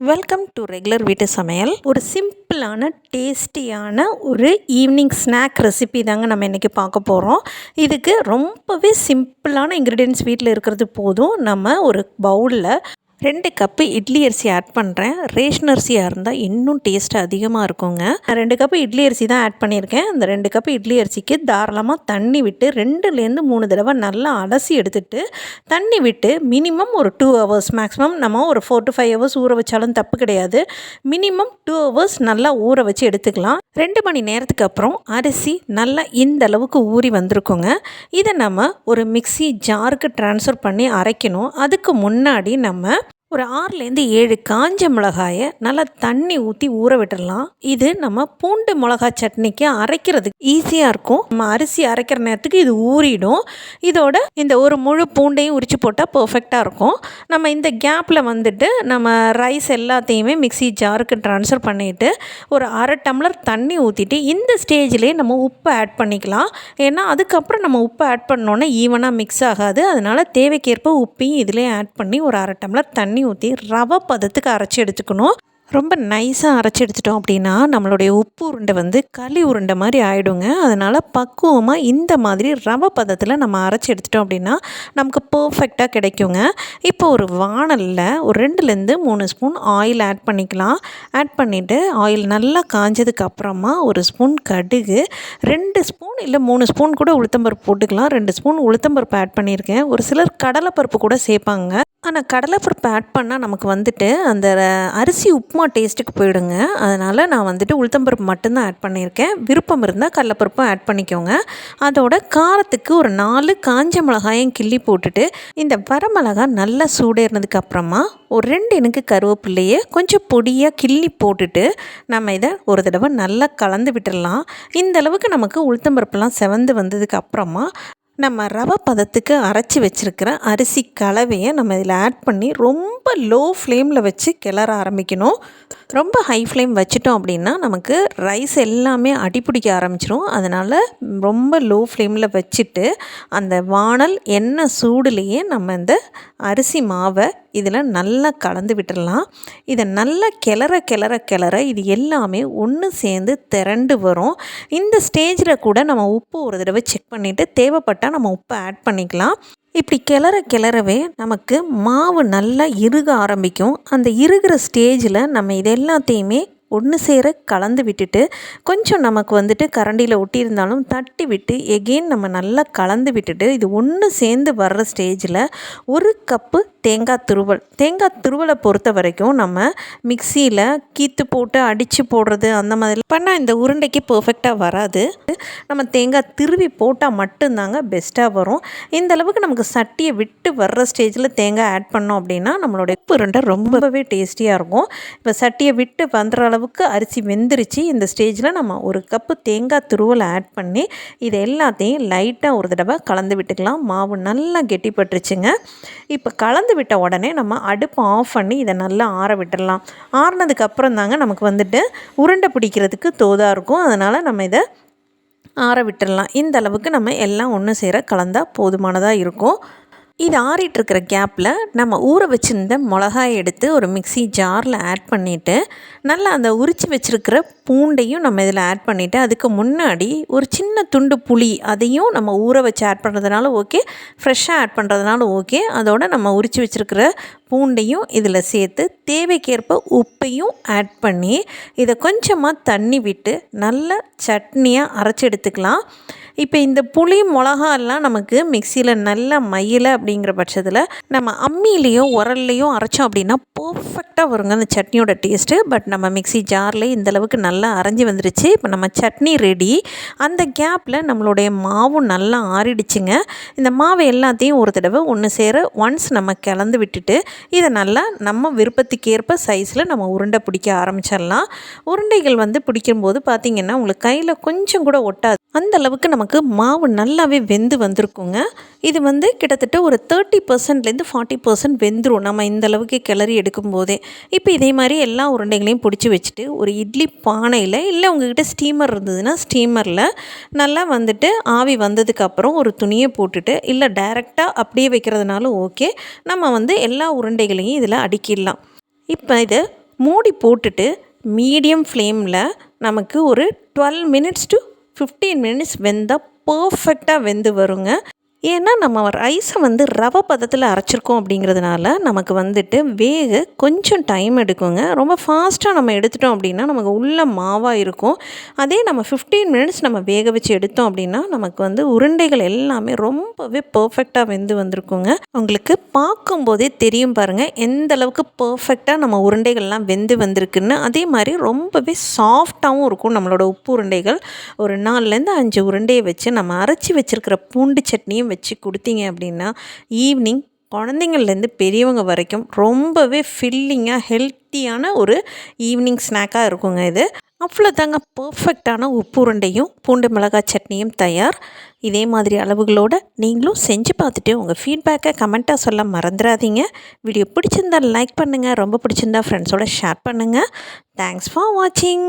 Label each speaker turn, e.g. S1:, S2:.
S1: Welcome to regular வீட்டு சமையல். ஒரு சிம்பிளான டேஸ்டியான ஒரு ஈவினிங் ஸ்நாக் ரெசிபி தாங்க நம்ம இன்றைக்கி பார்க்க போகிறோம் இதுக்கு ரொம்பவே சிம்பிளான இன்க்ரீடியன்ஸ் வீட்டில் இருக்கிறது போதும் நம்ம ஒரு பவுலில் ரெண்டு கப்பு இட்லி அரிசி ஆட் பண்ணுறேன் ரேஷன் அரிசியாக இருந்தால் இன்னும் டேஸ்ட் அதிகமாக இருக்குங்க. நான் ரெண்டு கப்பு இட்லி அரிசி தான் ஆட் பண்ணியிருக்கேன். அந்த ரெண்டு கப்பு இட்லி அரிசிக்கு தாராளமாக தண்ணி விட்டு ரெண்டுலேருந்து மூணு தடவை நல்லா அலசி எடுத்துட்டு தண்ணி விட்டு மினிமம் ஒரு டூ ஹவர்ஸ் மேக்ஸிமம் நம்ம ஒரு ஃபோர் டு ஃபைவ் ஹவர்ஸ் ஊற வச்சாலும் தப்பு கிடையாது. மினிமம் டூ ஹவர்ஸ் நல்லா ஊற வச்சு எடுத்துக்கலாம். ரெண்டு மணி நேரத்துக்கு அப்புறம் அரிசி நல்லா இந்த அளவுக்கு ஊறி வந்திருக்குங்க. இதை நம்ம ஒரு மிக்சி ஜாருக்கு ட்ரான்ஸ்ஃபர் பண்ணி அரைக்கணும். அதுக்கு முன்னாடி நம்ம ஒரு ஆறுலேருந்து ஏழு காஞ்ச மிளகாயை நல்லா தண்ணி ஊற்றி ஊற விட்டுடலாம் இது நம்ம பூண்டு மிளகா சட்னிக்கு அரைக்கிறதுக்கு ஈஸியாக இருக்கும். நம்ம அரிசி அரைக்கிற நேரத்துக்கு இது ஊறிடும். இதோட இந்த ஒரு முழு பூண்டையும் உரிச்சு போட்டால் பர்ஃபெக்டாக இருக்கும். நம்ம இந்த கேப்பில் வந்துட்டு நம்ம ரைஸ் எல்லாத்தையுமே மிக்சி ஜாருக்கு ட்ரான்ஸ்ஃபர் பண்ணிவிட்டு ஒரு அரை டம்ளர் தண்ணி ஊற்றிட்டு இந்த ஸ்டேஜ்லேயே நம்ம உப்பு ஆட் பண்ணிக்கலாம். ஏன்னா அதுக்கப்புறம் நம்ம உப்பு ஆட் பண்ணோன்னே ஈவனாக மிக்ஸ் ஆகாது. அதனால் தேவைக்கேற்ப உப்பையும் இதிலே ஆட் பண்ணி ஒரு அரை டம்ளர் தண்ணி தண்ணி ஊற்றி ரவை பதத்துக்கு அரைச்சி எடுத்துக்கணும். ரொம்ப நைஸாக அரைச்சி எடுத்துட்டோம் அப்படின்னா நம்மளுடைய உப்பு உருண்டை வந்து களி உருண்டை மாதிரி ஆகிடுங்க அதனால் பக்குவமாக இந்த மாதிரி ரவை பதத்தில் நம்ம அரைச்சி எடுத்துட்டோம் அப்படின்னா நமக்கு பர்ஃபெக்டாக கிடைக்குங்க. இப்போ ஒரு வானலில் ஒரு ரெண்டுலேருந்து மூணு ஸ்பூன் ஆயில் ஆட் பண்ணிக்கலாம். ஆட் பண்ணிவிட்டு ஆயில் நல்லா காஞ்சதுக்கு அப்புறமா ஒரு ஸ்பூன் கடுகு ரெண்டு ஸ்பூன் இல்லை மூணு ஸ்பூன் கூட உளுத்தம்பருப்பு போட்டுக்கலாம். ரெண்டு ஸ்பூன் உளுத்தம்பருப்பு ஆட் பண்ணியிருக்கேன். ஒரு சிலர் கடலைப்பருப்பு கூட சேர்ப்பாங்க. ஆனால் கடலைப்பருப்பு ஆட் பண்ணால் நமக்கு வந்துட்டு அந்த அரிசி உப்புமா டேஸ்ட்டுக்கு போயிடுங்க. அதனால் நான் வந்துட்டு உளுத்தம்பருப்பு மட்டும்தான் ஆட் பண்ணியிருக்கேன். விருப்பம் இருந்தால் கடலப்பருப்பும் ஆட் பண்ணிக்கோங்க. அதோட காரத்துக்கு ஒரு நாலு காஞ்ச மிளகாயும் கிள்ளி போட்டுட்டு இந்த வரமிளகாய் நல்லா சூடேறினதுக்கு அப்புறமா ஒரு ரெண்டு எனக்கு கருவேப்பிள்ளையே கொஞ்சம் பொடியாக கிள்ளி போட்டுட்டு நம்ம இதை ஒரு தடவை நல்லா கலந்து விட்டுடலாம் இந்த அளவுக்கு நமக்கு உளுத்தம்பருப்புலாம் செவந்து வந்ததுக்கு அப்புறமா நம்ம ரவை பதத்துக்கு அரைச்சி வச்சுருக்கிற அரிசி கலவையை நம்ம இதில் ஆட் பண்ணி ரொம்ப லோ ஃப்ளேமில் வச்சு கிளற ஆரம்பிக்கணும். ரொம்ப ஹை ஃப்ளேம் வச்சிட்டோம் அப்படின்னா நமக்கு ரைஸ் எல்லாமே அடிப்பிடிக்க ஆரம்பிச்சிடும் அதனால் ரொம்ப லோ ஃப்ளேமில் வச்சுட்டு அந்த வானல் எண்ணெய் சூடுலேயே நம்ம இந்த அரிசி மாவை இதில் நல்லா கலந்து விட்டுடலாம் இதை நல்லா கிளற கிளற கிளற இது எல்லாமே ஒன்று சேர்ந்து திரண்டு வரும். இந்த ஸ்டேஜில் கூட நம்ம உப்பு ஒரு தடவை செக் பண்ணிவிட்டு தேவைப்பட்டால் நம்ம உப்பை ஆட் பண்ணிக்கலாம். இப்படி கிளற கிளறவே நமக்கு மாவு நல்லா இறுக ஆரம்பிக்கும். அந்த இறுகிற ஸ்டேஜில் நம்ம இது எல்லாத்தையுமே ஒன்று சேர கலந்து விட்டுட்டு கொஞ்சம் நமக்கு வந்துட்டு கரண்டியில் ஒட்டியிருந்தாலும் தட்டி விட்டு எகெயின் நம்ம நல்லா கலந்து விட்டுட்டு இது ஒன்று சேர்ந்து வர்ற ஸ்டேஜில் ஒரு கப்பு தேங்காய் துருவல். தேங்காய் துருவலை பொறுத்த வரைக்கும் நம்ம மிக்சியில் கீத்து போட்டு அடித்து போடுறது அந்த மாதிரி பண்ணால் இந்த உருண்டைக்கு பர்ஃபெக்டாக வராது. நம்ம தேங்காய் திருவி போட்டால் மட்டும்தாங்க பெஸ்ட்டாக வரும். இந்த அளவுக்கு நமக்கு சட்டியை விட்டு வர்ற ஸ்டேஜில் தேங்காய் ஆட் பண்ணோம் அப்படின்னா நம்மளுடைய உருண்டை ரொம்பவே டேஸ்டியாக இருக்கும். இப்போ சட்டியை விட்டு வந்துற அளவுக்கு அரிசி வெந்துருச்சு. இந்த ஸ்டேஜில் நம்ம ஒரு கப்பு தேங்காய் துருவலை ஆட் பண்ணி இது எல்லாத்தையும் லைட்டாக ஒரு தடவை கலந்து விட்டுக்கலாம். மாவு நல்லா கெட்டிப்பட்டுருச்சுங்க. இப்போ கலந்து விட்ட உடனே நம்ம அடுப்பு ஆஃப் பண்ணி இதை நல்லா ஆற விட்டுடலாம் ஆறினதுக்கப்புறம் தாங்க நமக்கு வந்துட்டு உருண்டை பிடிக்கிறதுக்கு தோதாக இருக்கும். அதனால் நம்ம இதை ஆற விட்டுடலாம் இந்த அளவுக்கு நம்ம எல்லாம் ஒன்று சேர கலந்தால் போதுமானதாக இருக்கும். இது ஆறிட்டு இருக்கிற கேப்பில் நம்ம ஊற வச்சுருந்த மிளகாய் எடுத்து ஒரு மிக்சி ஜாரில் ஆட் பண்ணிவிட்டு நல்லா அந்த உரித்து வச்சுருக்கிற பூண்டையும் நம்ம இதில் ஆட் பண்ணிவிட்டு அதுக்கு முன்னாடி ஒரு சின்ன துண்டு புளி அதையும் நம்ம ஊற வச்சு ஆட் பண்ணுறதுனால ஓகே ஃப்ரெஷ்ஷாக ஆட் பண்ணுறதுனால ஓகே அதோடு நம்ம உரித்து வச்சுருக்கிற பூண்டையும் இதில் சேர்த்து தேவைக்கேற்ப உப்பையும் ஆட் பண்ணி இதை கொஞ்சமாக தண்ணி விட்டு நல்ல சட்னியாக அரைச்சி எடுத்துக்கலாம். இப்போ இந்த புளி மிளகாலாம் நமக்கு மிக்சியில் நல்லா மையில் அப்படிங்கிற பட்சத்தில் நம்ம அம்மியிலையோ உரல்லையோ அரைச்சோம் அப்படின்னா பர்ஃபெக்டாக வருங்க அந்த சட்னியோட டேஸ்ட்டு பட் நம்ம மிக்சி ஜாரில் இந்தளவுக்கு நல்லா அரைஞ்சி வந்துருச்சு. இப்போ நம்ம சட்னி ரெடி அந்த கேப்பில் நம்மளுடைய மாவும் நல்லா ஆறிடுச்சுங்க. இந்த மாவு எல்லாத்தையும் ஒரு தடவை ஒன்று சேர ஒன்ஸ் நம்ம கலந்து விட்டுட்டு இதை நல்லா நம்ம விருப்பத்துக்கேற்ப சைஸில் நம்ம உருண்டை பிடிக்க ஆரம்பிச்சிடலாம். உருண்டைகள் வந்து பிடிக்கும்போது பார்த்திங்கன்னா உங்களுக்கு கையில் கொஞ்சம் கூட ஒட்டாது. அந்த அளவுக்கு நமக்கு மாவு நல்லாவே வெந்து வந்திருக்குங்க. இது வந்து கிட்டத்தட்ட ஒரு தேர்ட்டி பர்சன்ட்லேருந்து ஃபார்ட்டி பர்சன்ட் வெந்துடும் நம்ம இந்த அளவுக்கு கிளறி எடுக்கும் போதே இப்போ இதே மாதிரி எல்லா உருண்டைகளையும் பிடிச்சி வச்சுட்டு ஒரு இட்லி பானையில் இல்லை உங்ககிட்ட ஸ்டீமர் இருந்ததுன்னா ஸ்டீமரில் நல்லா வந்துட்டு ஆவி வந்ததுக்கப்புறம் ஒரு துணியை போட்டுட்டு இல்லை டைரெக்டாக அப்படியே வைக்கிறதுனாலும் ஓகே. நம்ம வந்து எல்லா உருண்டைகளையும் இதில் அடுக்கிடலாம். இப்போ இதை மூடி போட்டுட்டு மீடியம் ஃப்ளேமில் நமக்கு ஒரு twelve minutes to fifteen minutes வெந்தால் பர்ஃபெக்டாக வெந்து வருங்க. ஏன்னா நம்ம ரைஸை வந்து ரவை பதத்தில் அரைச்சிருக்கோம் அப்படிங்கிறதுனால நமக்கு வந்துட்டு வேக கொஞ்சம் டைம் எடுக்குங்க. ரொம்ப ஃபாஸ்ட்டாக நம்ம எடுத்துட்டோம் அப்படின்னா நமக்கு உள்ள மாவாக இருக்கும். அதே நம்ம ஃபிஃப்டீன் மினிட்ஸ் நம்ம வேக வச்சு எடுத்தோம் அப்படின்னா நமக்கு வந்து உருண்டைகள் எல்லாமே ரொம்பவே பர்ஃபெக்டாக வெந்து வந்திருக்குங்க. உங்களுக்கு பார்க்கும்போதே தெரியும் பாருங்கள் எந்த அளவுக்கு பர்ஃபெக்டாக நம்ம உருண்டைகள்லாம் வெந்து வந்திருக்குன்னு. அதே மாதிரி ரொம்பவே சாஃப்டாகவும் இருக்கும் நம்மளோட உப்பு உருண்டைகள். ஒரு நாலுலேருந்து அஞ்சு உருண்டையை வச்சு நம்ம அரைச்சி வச்சுருக்கிற பூண்டு சட்னியும் வச்சு கொடுத்தீங்க அப்படின்னா ஈவினிங் குழந்தைங்கள்லேருந்து பெரியவங்க வரைக்கும் ரொம்பவே ஃபில்லிங்காக ஹெல்த்தியான ஒரு ஈவினிங் ஸ்நாக்காக இருக்குங்க இது. அவ்வளோ தாங்க பர்ஃபெக்டான உப்பு உருண்டையும் பூண்டு மிளகாய் சட்னியும் தயார். இதே மாதிரி அளவுகளோடு நீங்களும் செஞ்சு பார்த்துட்டு உங்கள் ஃபீட்பேக்கை கமெண்ட்டாக சொல்ல மறந்துடாதீங்க. வீடியோ பிடிச்சிருந்தா லைக் பண்ணுங்கள் ரொம்ப பிடிச்சிருந்தா ஃப்ரெண்ட்ஸோட ஷேர் பண்ணுங்கள் தேங்க்ஸ் ஃபார் வாட்சிங்